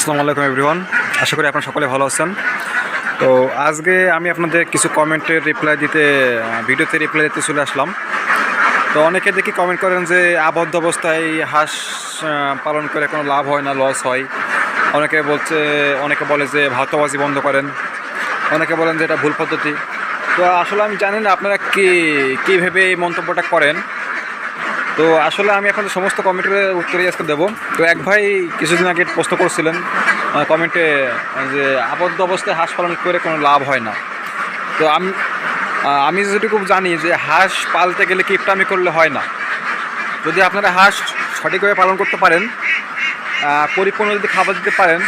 আসসালামু আলাইকুম এভরিওয়ান আশা করি আপনারা সকলে ভালো আছেন। তো আজকে আমি আপনাদের কিছু কমেন্টের রিপ্লাই দিতে, ভিডিওতে রিপ্লাই দিতে চলে আসলাম। তো অনেকে দেখি কমেন্ট করেন যে, আবদ্ধ অবস্থায় হাঁস পালন করে কোনো লাভ হয় না লস হয়। অনেকে বলছে, অনেকে বলে যে, ভাতবাজি বন্ধ করেন। অনেকে বলেন যে, এটা ভুল পদ্ধতি। তো আসলে আমি জানি না, আপনারা কি, কী ভেবে এই মন্তব্যটা করেন? তো আসলে আমি আপনাদের সমস্ত কমেন্টের উত্তরই আজকে দেবো। তো এক ভাই কিছুদিন আগে প্রশ্ন করছিলেন কমেন্টে যে আবদ্ধ অবস্থায় হাঁস পালন করে কোনো লাভ হয় না। তো আমি আমি যেটুকু জানি যে হাঁস পালতে গেলে কিপটামি করলে হয় না। যদি আপনারা হাঁস সঠিকভাবে পালন করতে পারেন পরিপূর্ণ যদি খাবার দিতে পারেন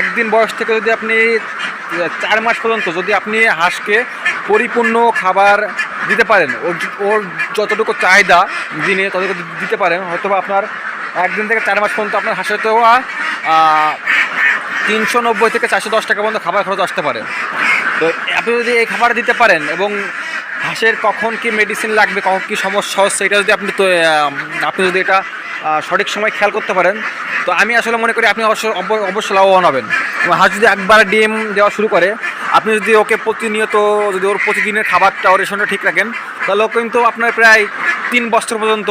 একদিন বয়স থেকে যদি আপনি চার মাস পর্যন্ত যদি আপনি হাঁসকে পরিপূর্ণ খাবার দিতে পারেন। ওর ওর যতটুকু চাহিদা দিনে ততটুকু দিতে পারেন। হয়তো আপনার একদিন থেকে চার মাস পর্যন্ত আপনার হাঁসের তো তিনশো নব্বই থেকে চারশো দশ টাকা পর্যন্ত খাবার খরচ আসতে পারে। তো আপনি যদি এই খাবার দিতে পারেন এবং হাঁসের কখন কি মেডিসিন লাগবে, কখন কি সমস্যা হচ্ছে, এটা যদি আপনি আপনি যদি এটা সঠিক সময় খেয়াল করতে পারেন, তো আমি আসলে মনে করি আপনি অবশ্যই অব- অবশ্যই লাভবান হবেন। হাঁস যদি একবার ডিম দেওয়া শুরু করে আপনি যদি ওকে প্রতিনিয়ত যদি ওর প্রতিদিনের খাবারটা ওর রেশনটা ঠিক রাখেন, তাহলে ও কিন্তু আপনার প্রায় তিন বছর পর্যন্ত,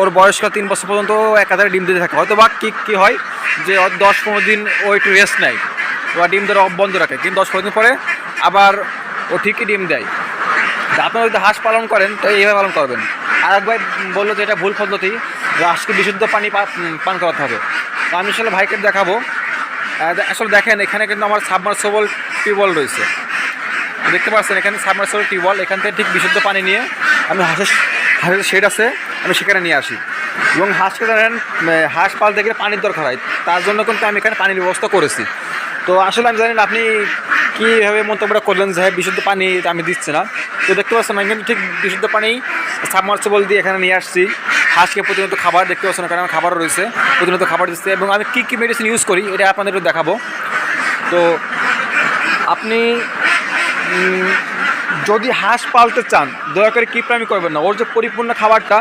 ওর বয়সকাল তিন বছর পর্যন্ত এক একাধারে ডিম দিতে থাকে। হয়তো বা কী কী হয় যে দশ পনেরো দিন ও একটু রেস্ট নেয়, বা ডিম দেওয়া বন্ধ রাখে। কিন্তু দশ পনেরো দিন পরে আবার ও ঠিকই ডিম দেয়। তা আপনারা যদি হাঁস পালন করেন তো এইভাবে পালন করবেন। আর একবার বলল যে এটা ভুল পদ্ধতি হাঁসকে বিশুদ্ধ পানি পান করাতে হবে। তো আমি আসলে ভাইকে দেখাবো। আসলে দেখেন, এখানে কিন্তু আমার সাবমার্সেবল টিউবওয়েল রয়েছে। দেখতে পাচ্ছেন এখানে সাবমার্সেবল টিউবওয়েল এখান থেকে ঠিক বিশুদ্ধ পানি নিয়ে আমি হাঁসের হাঁসের শেড আছে আমি সেখানে নিয়ে আসি। এবং হাঁসকে ধরেন হাঁস পালতে গেলে পানির দরকার হয় তার জন্য কিন্তু আমি এখানে পানির ব্যবস্থা করেছি। তো আসলে আমি জানি না আপনি কীভাবে মন্তব্যটা করলেন যে হ্যাঁ, বিশুদ্ধ পানি আমি দিচ্ছি না। তো দেখতে পাচ্ছেন আমি কিন্তু ঠিক বিশুদ্ধ পানি সাবমার্সেবল দিয়ে এখানে নিয়ে আসছি। হাঁসকে প্রতিনিয়ত খাবার দেখতে পাচ্ছেন এখানে আমার খাবারও রয়েছে প্রতিনিয়ত খাবার দিচ্ছে। এবং আমি কী কী মেডিসিন ইউজ করি এটা আপনাদের একটু দেখাবো। তো আপনি যদি হাঁস পালতে চান, দয়া করে কিপটামি করবেন না? ওর যে পরিপূর্ণ খাবারটা,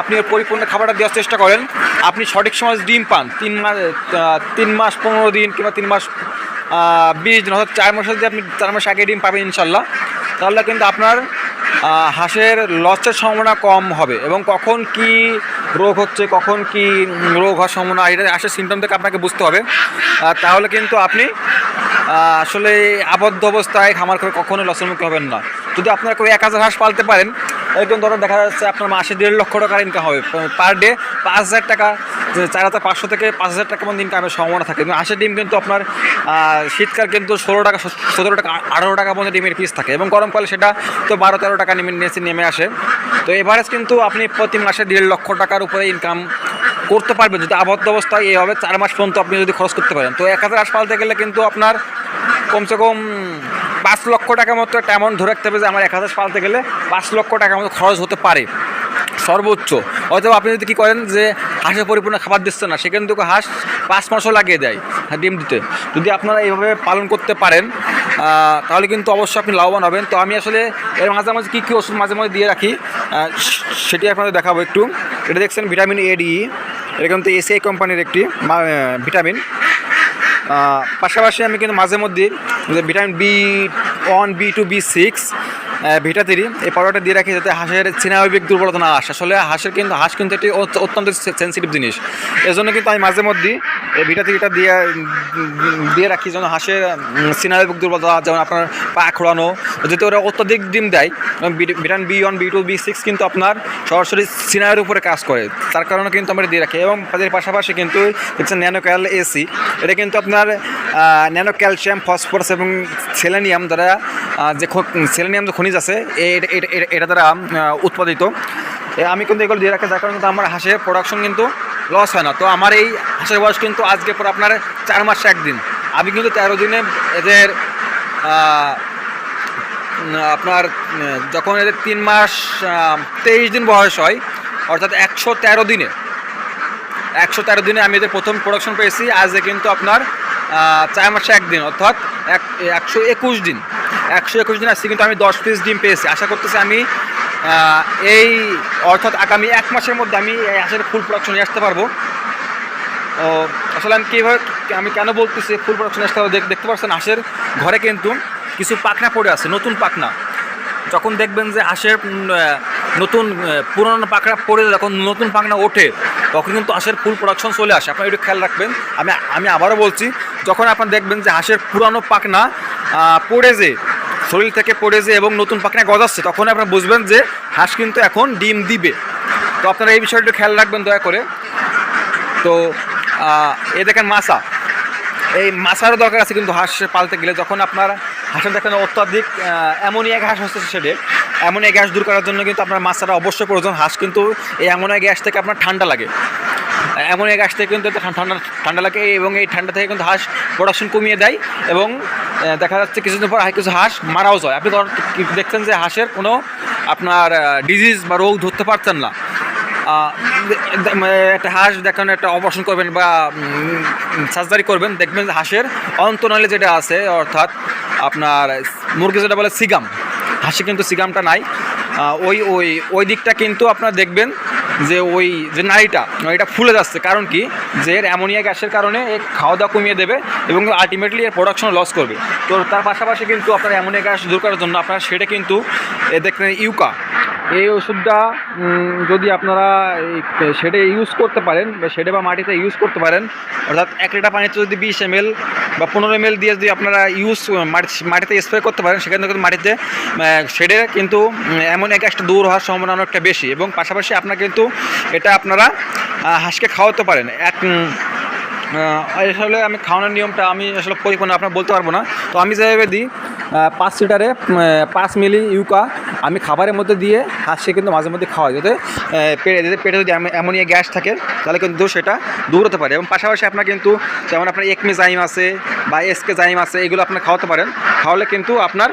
আপনি ওর পরিপূর্ণ খাবারটা দেওয়ার চেষ্টা করেন। আপনি সঠিক সময় ডিম পান, তিন মাস তিন মাস, পনেরো দিন কিংবা তিন মাস বিশ দিন, অর্থাৎ চার মাসে যদি আপনি চার মাস আগে ডিম পাবেন ইনশাল্লাহ, তাহলে কিন্তু আপনার হাঁসের লসের সম্ভাবনা কম হবে। এবং কখন কি রোগ হচ্ছে কখন কি রোগ হওয়ার সম্ভাবনা, এটা আসার সিমটম থেকে আপনাকে বুঝতে হবে। তাহলে কিন্তু আপনি আসলে আবদ্ধ অবস্থায় খামার করে কখনোই লসের মুখে হবেন না। যদি আপনারা কেউ এক হাজার হাঁস পালতে পারেন একদম ধরো দেখা যাচ্ছে আপনার মাসে দেড় লক্ষ টাকার ইনকাম হবে। পার ডে পাঁচ হাজার টাকা চার হাজার পাঁচশো থেকে পাঁচ হাজার টাকা মধ্যে ইনকামের সম্ভাবনা থাকে। কিন্তু হাঁসের ডিম কিন্তু আপনার শীতকাল কিন্তু ষোলো টাকা সতেরো টাকা, আঠারো টাকা পর্যন্ত ডিমের পিস থাকে এবং গরমকালে সেটা তো বারো, তেরো টাকা নেমে নেমে নেমে আসে। তো এভারেজ কিন্তু আপনি প্রতি মাসে দেড় লক্ষ টাকার উপরে ইনকাম করতে পারবেন। যদি আবদ্ধ অবস্থায় এইভাবে চার মাস পর্যন্ত আপনি যদি খরচ করতে পারেন। তো এক হাজার হাঁস পালতে গেলে কিন্তু আপনার কমসে কম পাঁচ লক্ষ টাকার মতো একটা অ্যামাউন্ট ধরে রাখতে হবে যে আমার এক হাজার পালতে গেলে পাঁচ লক্ষ টাকার মতো খরচ হতে পারে। সর্বোচ্চ। অথবা আপনি যদি কী করেন যে হাঁসের পরিপূর্ণ খাবার দিচ্ছে না, সেখানে কিন্তু হাঁস পাঁচ মাসও লাগিয়ে দেয় ডিম দিতে। যদি আপনারা এইভাবে পালন করতে পারেন তাহলে কিন্তু অবশ্যই আপনি লাভবান হবেন। তো আমি আসলে এর মাঝে মাঝে কী কী ওষুধ মাঝে মাঝে দিয়ে রাখি সেটি আপনাদের দেখাবো একটু। এটা দেখছেন ভিটামিন এ ডি এটা কিন্তু এসিআই কোম্পানির একটি ভিটামিন। পাশাপাশি আমি কিন্তু মাঝে মধ্যে vitamin B one, B two, B six ভিটা তিরি এই পাউডারটা দিয়ে রাখি যাতে হাঁসের স্নায়বিক দুর্বলতা না আসে। আসলে হাঁসের কিন্তু হাঁস কিন্তু একটি অত- অত্যন্ত সেন্সিটিভ জিনিস। এজন্য কিন্তু আমি মাঝে মধ্যে এই ভিটা থ্রিটা দিয়ে দিয়ে রাখি, যেন হাঁসের স্নায়বিক দুর্বলতা যেমন আপনার পা খোড়ানো যদি ওরা অত্যধিক ডিম দেয় vitamin B one, B two, B six কিন্তু আপনার সরাসরি সিনায়ের উপরে কাজ করে। তার কারণে কিন্তু আমরা দিয়ে রাখি। এবং তাদের পাশাপাশি কিন্তু হচ্ছে ন্যানো ক্যাল এসি এটা কিন্তু আপনার ন্যানো ক্যালসিয়াম, ফসফরাস এবং সেলেনিয়াম দ্বারা যে সেলেনিয়াম যে খনিজ আছে এটা দ্বারা, উৎপাদিত। আমি কিন্তু এগুলো দিয়ে রাখি, যার কারণে কিন্তু আমার হাঁসের প্রোডাকশন কিন্তু লস হয় না। তো আমার এই হাঁসের বয়স কিন্তু আজকে পর আপনার চার মাস একদিন। আমি কিন্তু তেরো দিনে এদের আপনার যখন এদের তিন মাস তেইশ দিন বয়স হয়, অর্থাৎ একশো তেরো দিনে, একশো তেরো দিনে আমি এদের প্রথম প্রোডাকশন পেয়েছি। আজ কিন্তু আপনার চার মাসে একদিন, অর্থাৎ এক, একশো একুশ দিন। একশো একুশ দিন আসছে কিন্তু আমি দশ পিস ডিম পেয়েছি। আশা করতেছি আমি এই অর্থাৎ আগামী এক মাসের মধ্যে আমি হাঁসের ফুল প্রোডাকশন আসতে পারব। ও, আসলে আমি কীভাবে, আমি কেন বলতেছি ফুল প্রোডাকশন আসতে পারব? দেখ- দেখতে পাচ্ছেন হাঁসের ঘরে কিন্তু কিছু পাখনা পড়ে আছে, নতুন পাখনা। যখন দেখবেন যে হাঁসের নতুন পুরনো পাখনা পড়ে যখন নতুন পাখনা ওঠে, তখন কিন্তু হাঁসের ফুল প্রোডাকশন চলে আসে। আপনারা একটু খেয়াল রাখবেন, আমি আমি আবারও বলছি, যখন আপনার দেখবেন যে হাঁসের পুরানো পাখনা পড়ে যে শরীর থেকে পড়ে যে এবং নতুন পাখনা গজাচ্ছে, তখন আপনারা বুঝবেন যে হাঁস কিন্তু এখন ডিম দিবে। তো আপনারা এই বিষয়টা খেয়াল রাখবেন দয়া করে। তো এ দেখেন মাছা। এই মাছারও দরকার আছে কিন্তু হাঁস পালতে গেলে। যখন আপনার হাঁসের দেখেন অত্যাধিক অ্যামোনিয়া গ্যাস হচ্ছে সেটা অ্যামোনিয়া গ্যাস দূর করার জন্য কিন্তু আপনার মাছারা অবশ্যই প্রয়োজন। হাঁস কিন্তু এই অ্যামোনিয়া গ্যাস থেকে আপনার ঠান্ডা লাগে। অ্যামোনিয়া গ্যাস থেকে কিন্তু ঠান্ডা ঠান্ডা লাগে এবং এই ঠান্ডা থেকে কিন্তু হাঁস প্রোডাকশন কমিয়ে দেয় এবং দেখা যাচ্ছে কিছুদিন পর কিছু হাঁস মারাও যায়। আপনি দেখছেন যে হাঁসের কোনো আপনার ডিজিজ বা রোগ ধরতে পারছেন না। একটা হাঁস দেখান একটা অপারেশন করবেন বা সার্জারি করবেন, দেখবেন হাঁসের অন্তনালে যেটা আছে, অর্থাৎ আপনার মুরগি যেটা বলে সিগাম, হাঁসে কিন্তু সিগামটা নাই। ওই ওই ওই দিকটা কিন্তু আপনার দেখবেন যে ওই যে নাড়িটা এটা ফুলে যাচ্ছে। কারণ কি? যে এর অ্যামোনিয়া গ্যাসের কারণে এর খাওয়া দাওয়া কমিয়ে দেবে এবং আলটিমেটলি এর প্রোডাকশন লস করবে। তো তার পাশাপাশি কিন্তু আপনার অ্যামোনিয়া গ্যাস দূর করার জন্য আপনার সেটা কিন্তু এ দেখলেন ইউকা। এই ওষুধটা যদি আপনারা সেটা ইউজ করতে পারেন, বা সেটা বা মাটিতে ইউজ করতে পারেন, অর্থাৎ এক লিটার পানিতে যদি বিশ এম বা পনেরো এম দিয়ে যদি আপনারা ইউজ মাটিতে স্প্রে করতে পারেন, সেখানে কিন্তু মাটিতে সেডে কিন্তু এমন এক একটা দূর হওয়ার সম্ভাবনা অনেকটা বেশি। এবং পাশাপাশি আপনার কিন্তু এটা আপনারা হাঁসকে খাওয়াতে পারেন। এক আসলে আমি খাওয়ানোর নিয়মটা আমি আসলে পরিপূর্ণ আপনার বলতে পারব না। তো আমি যেভাবে দিই পাঁচ লিটারে পাঁচ মিলি ইউকা আমি খাবারের মধ্যে দিয়ে হাঁসকে কিন্তু মাঝে মধ্যে খাওয়াই। যাতে পেটে যাতে পেটে যদি অ্যামো- অ্যামোনিয়া গ্যাস থাকে, তাহলে কিন্তু সেটা দূর হতে পারে। এবং পাশাপাশি আপনার কিন্তু, যেমন আপনার একমি জাইম আছে বা এসকে জাইম আছে, এগুলো আপনার খাওয়াতে পারেন। খাওয়ালে কিন্তু আপনার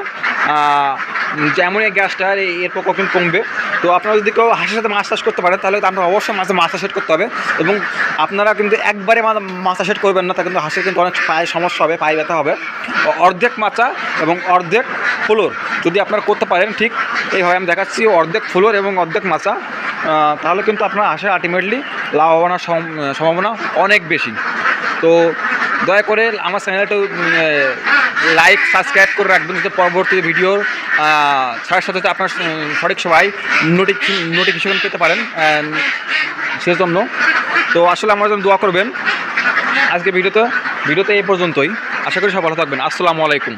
যে অ্যামোনিয়া গ্যাসটা এর প্রকোপ কিন্তু কমবে। তো আপনারা যদি কেউ হাঁসের সাথে মাছ চাষ করতে পারেন, তাহলে আপনার অবশ্যই মাঝে মাছ চাষ করতে হবে। এবং আপনারা কিন্তু একবারে মা- মাছা সেট করবেন না, তা কিন্তু হাঁসের কিন্তু অনেক পায়ে সমস্যা হবে, পায়ে ব্যথা হবে। অর্ধেক মাচা এবং অর্ধেক ফ্লোর। যদি আপনারা করতে পারেন ঠিক এইভাবে আমি দেখাচ্ছি অর্ধেক ফ্লোর এবং অর্ধেক মাচা। তাহলে কিন্তু আপনার হাঁসের আলটিমেটলি লাভবানের সম- সম্ভাবনা অনেক বেশি। তো দয়া করে আমার চ্যানেলটা লাইক সাবস্ক্রাইব করে রাখবেন যাতে পরবর্তী ভিডিওর ছাড়ার সাথে সাথে আপনার সঠিক সবাই নোটিফিকেশন পেতে পারেন সেজন্য। তো আসলে আমার জন্য দোয়া করবেন। আজকে ভিডিওতে ভিডিওতে এই পর্যন্তই। আশা করি সব ভালো থাকবেন। আসসালামু আলাইকুম।